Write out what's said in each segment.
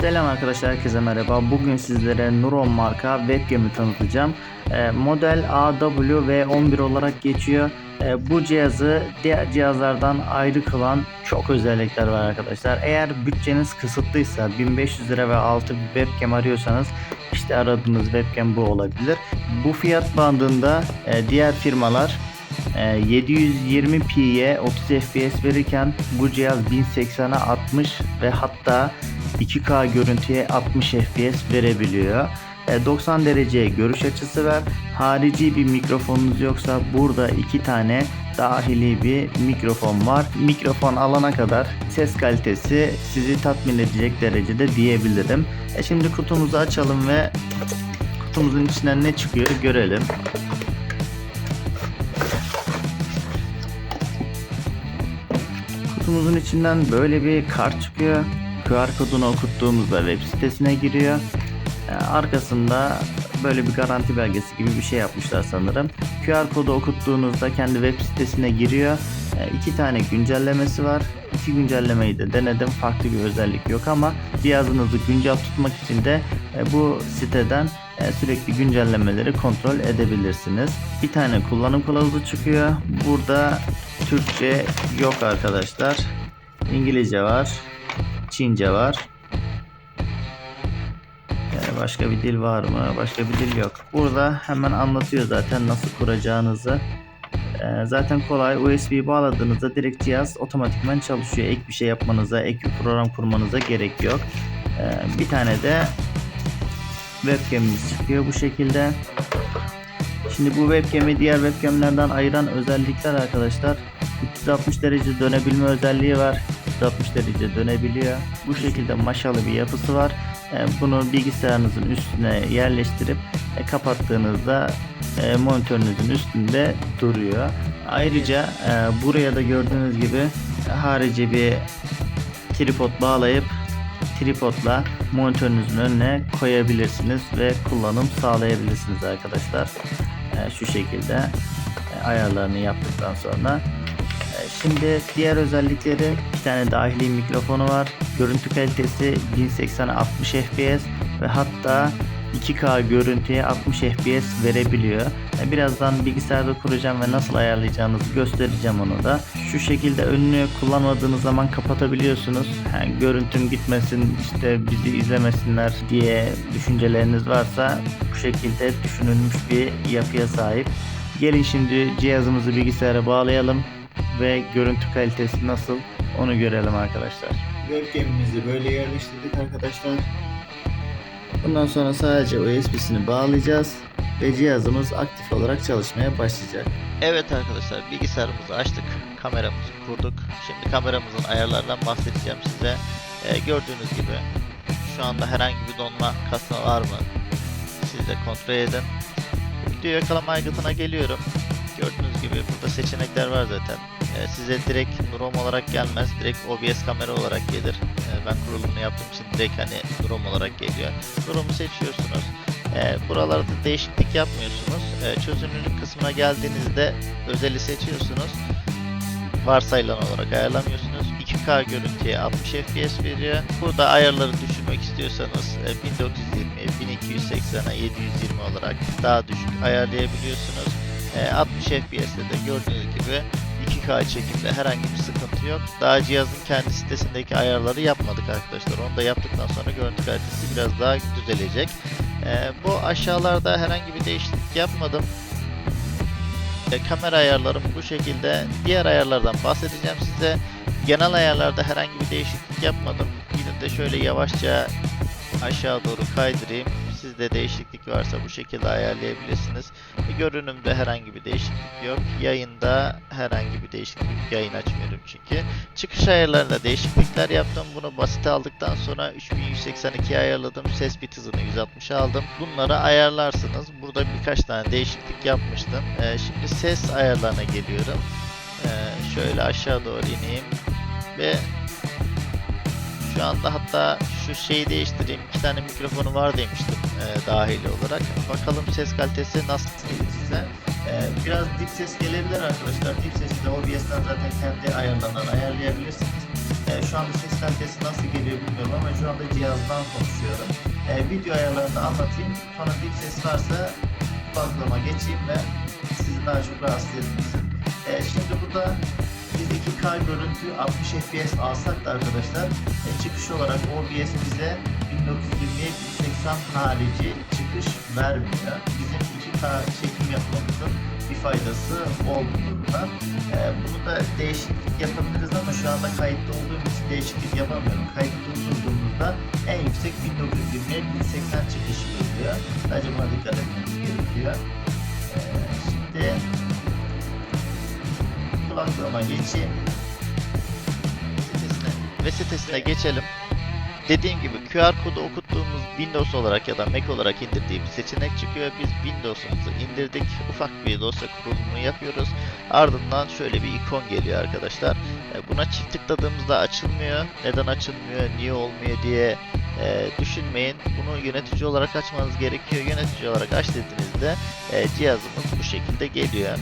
Selam arkadaşlar herkese merhaba. Bugün sizlere Nuron marka webcam'i tanıtacağım. Ee, model AW11 olarak geçiyor. Ee, bu cihazı diğer cihazlardan ayrı kılan çok özellikler var arkadaşlar. Eğer bütçeniz kısıtlıysa 1500 lira ve altı bir webcam arıyorsanız işte aradığınız webcam bu olabilir. Bu fiyat bandında e, diğer firmalar e, 720p'ye 30 fps verirken bu cihaz 1080'a 60 ve hatta 2K görüntüye 60 fps verebiliyor. E, 90 derece görüş açısı var. Harici bir mikrofonunuz yoksa burada iki tane dahili bir mikrofon var. Mikrofon alana kadar ses kalitesi sizi tatmin edecek derecede diyebilirim. E şimdi kutumuzu açalım ve kutumuzun içinden ne çıkıyor görelim. Kutumuzun içinden böyle bir kart çıkıyor. QR kodunu okuttuğumuzda web sitesine giriyor. Ee, Arkasında böyle bir garanti belgesi gibi bir şey yapmışlar sanırım. QR kodu okuttuğunuzda kendi web sitesine giriyor. Ee, İki tane güncellemesi var. İki güncellemeyi de denedim. Farklı bir özellik yok ama cihazınızı güncel tutmak için de e, bu siteden e, sürekli güncellemeleri kontrol edebilirsiniz. Bir tane kullanım kılavuzu çıkıyor. Burada Türkçe yok arkadaşlar. İngilizce var. Çince var. Yani başka bir dil var mı? Başka bir dil yok. Burada hemen anlatıyor zaten nasıl kuracağınızı. Ee, zaten kolay. USB bağladığınızda direkt cihaz otomatikman çalışıyor. Ek bir şey yapmanıza, ek bir program kurmanıza gerek yok. Ee, bir tane de webcam'imiz çıkıyor bu şekilde. Şimdi bu webcam'i diğer webcam'lerden ayıran özellikler arkadaşlar 360 derece dönebilme özelliği var. 360 derece dönebiliyor. Bu şekilde maşalı bir yapısı var. E, Bunu bilgisayarınızın üstüne yerleştirip e, kapattığınızda e, monitörünüzün üstünde duruyor. Ayrıca buraya da gördüğünüz gibi harici bir tripod bağlayıp tripodla monitörünüzün önüne koyabilirsiniz ve kullanım sağlayabilirsiniz arkadaşlar. Şu şekilde ayarlarını yaptıktan sonra Şimdi diğer özellikleri bir tane dahili mikrofonu var. Görüntü kalitesi 1080'e 60 fps ve hatta 2K görüntüye 60 fps verebiliyor. Birazdan bilgisayarda kuracağım ve nasıl ayarlayacağınızı göstereceğim onu da. Şu şekilde önünü kullanmadığınız zaman kapatabiliyorsunuz. Yani görüntüm gitmesin işte bizi izlemesinler diye düşünceleriniz varsa bu şekilde düşünülmüş bir yapıya sahip. Gelin şimdi cihazımızı bilgisayara bağlayalım ve görüntü kalitesi nasıl onu görelim arkadaşlar. Webcam'imizi böyle yerleştirdik arkadaşlar. Bundan sonra sadece USB'sini bağlayacağız ve cihazımız aktif olarak çalışmaya başlayacak. Evet arkadaşlar bilgisayarımızı açtık. Kameramızı kurduk. Şimdi kameramızın ayarlarından bahsedeceğim size. Ee, gördüğünüz gibi şu anda herhangi bir donma kasma var mı? Siz de kontrol edin. Video yakalama aygıtına geliyorum. Gördüğünüz gibi burada seçenekler var zaten. Ee, size direkt ROM olarak gelmez. Direkt OBS kamera olarak gelir. Ee, ben kurulumunu yaptığım için direkt hani ROM olarak geliyor. ROM'u seçiyorsunuz. Ee, buralarda değişiklik yapmıyorsunuz. Ee, çözünürlük kısmına geldiğinizde özeli seçiyorsunuz. Varsayılan olarak ayarlamıyorsunuz. 2K görüntüye 60 FPS veriyor. Burada ayarları düşürmek istiyorsanız e, 1920, 1280'a 720 olarak daha düşük ayarlayabiliyorsunuz. E, 60 FPS'te de gördüğünüz gibi 2K çekimde herhangi bir sıkıntı yok. Daha cihazın kendi sitesindeki ayarları yapmadık arkadaşlar. Onu da yaptıktan sonra görüntü kalitesi biraz daha düzelecek. E, bu aşağılarda herhangi bir değişiklik yapmadım. E, kamera ayarlarım bu şekilde. Diğer ayarlardan bahsedeceğim size. Genel ayarlarda herhangi bir değişiklik yapmadım. Yine de şöyle yavaşça aşağı doğru kaydırayım. Sizde değişiklik varsa bu şekilde ayarlayabilirsiniz. E, Görünümde herhangi bir değişiklik yok. Yayında herhangi bir değişiklik yayın açmıyorum çünkü. Çıkış ayarlarında değişiklikler yaptım. Bunu basite aldıktan sonra 3182 ayarladım. Ses bit hızını 160 aldım. Bunları ayarlarsınız. Burada birkaç tane değişiklik yapmıştım. E, şimdi ses ayarlarına geliyorum. E, şöyle aşağı doğru ineyim ve şu anda hatta şu şeyi değiştireyim. İki tane mikrofonu var demiştim e, dahili olarak. Bakalım ses kalitesi nasıl gelir size. E, biraz dip ses gelebilir arkadaşlar. Dip sesi de OBS'den zaten kendi ayarlarından ayarlayabilirsiniz. E, şu anda ses kalitesi nasıl geliyor bilmiyorum ama şu anda cihazdan konuşuyorum. E, video ayarlarını anlatayım. Sonra bir ses varsa kulaklığıma geçeyim ve sizi daha çok rahatsız etmesin. E, şimdi burada biz 2K görüntü 60 FPS alsak da arkadaşlar e, çıkış olarak OBS bize 1920'ye 1080 harici çıkış vermiyor. Bizim 2K çekim yapmamızın bir faydası olmuyor. E, bunu da değişiklik yapabiliriz ama şu anda kayıtta olduğum için değişiklik yapamıyorum. Kayıt durdurduğumuzda en yüksek 1920'ye 1080 çıkış veriyor. Sadece buna dikkat etmemiz gerekiyor. E, şimdi kulaklığıma geçeyim. sitesine ve sitesine geçelim. Dediğim gibi QR kodu okuttuğumuz Windows olarak ya da Mac olarak indirdiğimiz seçenek çıkıyor. Biz Windows'umuzu indirdik. Ufak bir dosya kurulumunu yapıyoruz. Ardından şöyle bir ikon geliyor arkadaşlar. E, Buna çift tıkladığımızda açılmıyor. Neden açılmıyor, niye olmuyor diye e, düşünmeyin. Bunu yönetici olarak açmanız gerekiyor. Yönetici olarak aç dediğinizde e, cihazımız bu şekilde geliyor.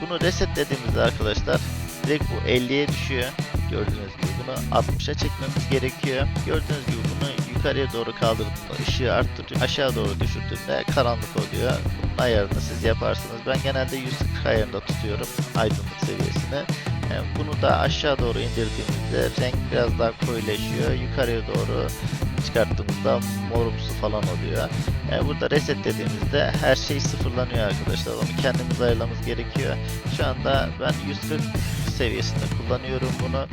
Bunu resetlediğimizde arkadaşlar direkt bu 50'ye düşüyor. Gördüğünüz gibi bunu 60'a çekmemiz gerekiyor. Gördüğünüz gibi bunu yukarıya doğru kaldırdığımda ışığı arttırıyor. Aşağı doğru düşürdüğümde karanlık oluyor. Bunun ayarını siz yaparsınız. Ben genelde 140 ayarında tutuyorum aydınlık seviyesini. Yani bunu da aşağı doğru indirdiğimizde renk biraz daha koyulaşıyor. Yukarıya doğru çıkarttığımızda morumsu falan oluyor. Yani burada reset dediğimizde her şey sıfırlanıyor arkadaşlar. Onu kendimiz ayarlamamız gerekiyor. Şu anda ben 140 seviyesinde kullanıyorum bunu.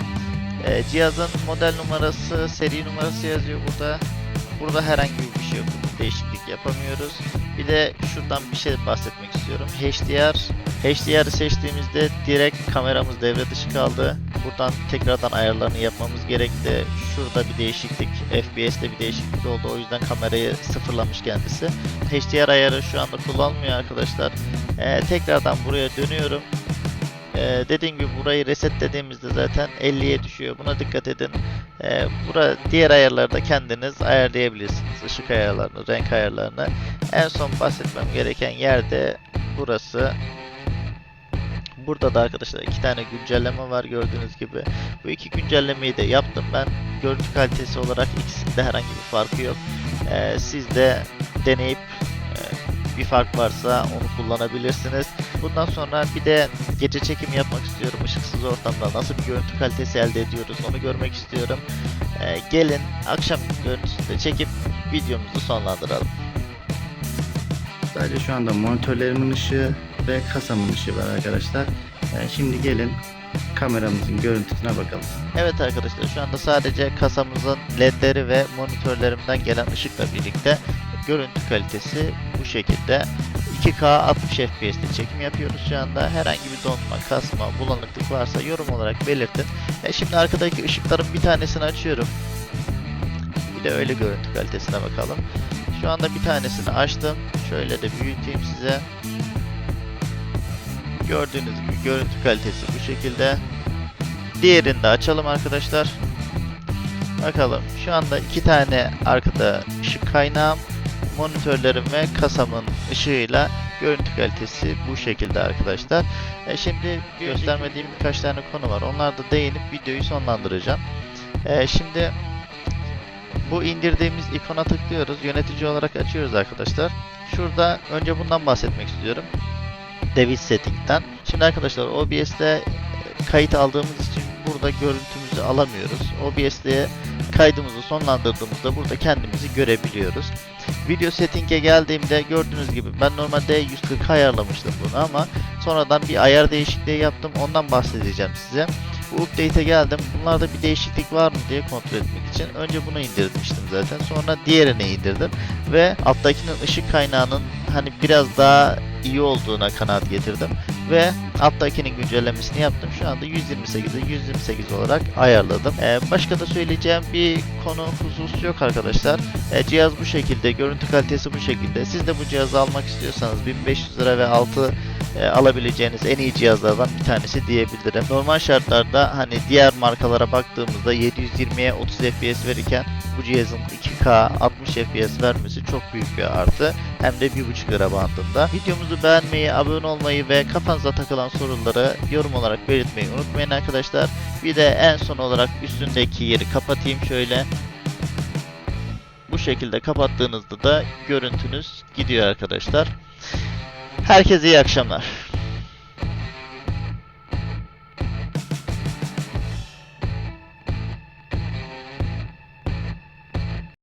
Ee, cihazın model numarası, seri numarası yazıyor burada. Burada herhangi bir şey yok. Değişiklik yapamıyoruz. Bir de şuradan bir şey bahsetmek istiyorum. HDR HDR'ı seçtiğimizde direkt kameramız devre dışı kaldı. Buradan tekrardan ayarlarını yapmamız gerekti. Şurada bir değişiklik, FPS'te bir değişiklik oldu. O yüzden kamerayı sıfırlamış kendisi. HDR ayarı şu anda kullanmıyor arkadaşlar. Ee, tekrardan buraya dönüyorum. Ee, dediğim gibi burayı resetlediğimizde zaten 50'ye düşüyor. Buna dikkat edin. Ee, bura diğer ayarları da kendiniz ayarlayabilirsiniz. Işık ayarlarını, renk ayarlarını. En son bahsetmem gereken yerde burası. Burada da arkadaşlar iki tane güncelleme var gördüğünüz gibi. Bu iki güncellemeyi de yaptım ben. Görüntü kalitesi olarak ikisinde herhangi bir farkı yok. Ee, siz de deneyip e, bir fark varsa onu kullanabilirsiniz. Bundan sonra bir de gece çekim yapmak istiyorum. Işıksız ortamda nasıl bir görüntü kalitesi elde ediyoruz onu görmek istiyorum. Ee, gelin akşam görüntüsünde çekip videomuzu sonlandıralım. Sadece şu anda monitörlerimin ışığı ve kasamın ışığı var arkadaşlar. Ee, şimdi gelin kameramızın görüntüsüne bakalım. Evet arkadaşlar şu anda sadece kasamızın ledleri ve monitörlerimden gelen ışıkla birlikte görüntü kalitesi bu şekilde. 2K 60 FPS'te çekim yapıyoruz şu anda. Herhangi bir donma, kasma, bulanıklık varsa yorum olarak belirtin. E şimdi arkadaki ışıkların bir tanesini açıyorum. Bir de öyle görüntü kalitesine bakalım. Şu anda bir tanesini açtım. Şöyle de büyüteyim size. Gördüğünüz gibi görüntü kalitesi bu şekilde. Diğerini de açalım arkadaşlar. Bakalım. Şu anda iki tane arkada ışık kaynağım, monitörlerim ve kasamın ışığıyla görüntü kalitesi bu şekilde arkadaşlar. E şimdi göstermediğim birkaç tane konu var. Onlarda değinip videoyu sonlandıracağım. E şimdi bu indirdiğimiz ikona tıklıyoruz. Yönetici olarak açıyoruz arkadaşlar. Şurada önce bundan bahsetmek istiyorum. Device Setting'den. Şimdi arkadaşlar OBS'te e, kayıt aldığımız için burada görüntümüzü alamıyoruz. OBS'te kaydımızı sonlandırdığımızda burada kendimizi görebiliyoruz. Video setting'e geldiğimde gördüğünüz gibi ben normalde 140 ayarlamıştım bunu ama sonradan bir ayar değişikliği yaptım. Ondan bahsedeceğim size. Bu update'e geldim. Bunlarda bir değişiklik var mı diye kontrol etmek için. Önce bunu indirmiştim zaten. Sonra diğerini indirdim. Ve alttakinin ışık kaynağının hani biraz daha iyi olduğuna kanaat getirdim. Ve alttakinin güncellemesini yaptım. Şu anda 128'e 128 olarak ayarladım. Ee, başka da söyleyeceğim bir konu husus yok arkadaşlar. Ee, cihaz bu şekilde, görüntü kalitesi bu şekilde. Siz de bu cihazı almak istiyorsanız 1500 lira ve altı e, alabileceğiniz en iyi cihazlardan bir tanesi diyebilirim. Normal şartlarda hani diğer markalara baktığımızda 720'ye 30 FPS verirken bu cihazın 2K 60 FPS vermesi çok büyük bir artı. Hem de 1.5 lira bandında. Videomuzu beğenmeyi, abone olmayı ve kafanıza takılan soruları yorum olarak belirtmeyi unutmayın arkadaşlar. Bir de en son olarak üstündeki yeri kapatayım şöyle. Bu şekilde kapattığınızda da görüntünüz gidiyor arkadaşlar. Herkese iyi akşamlar.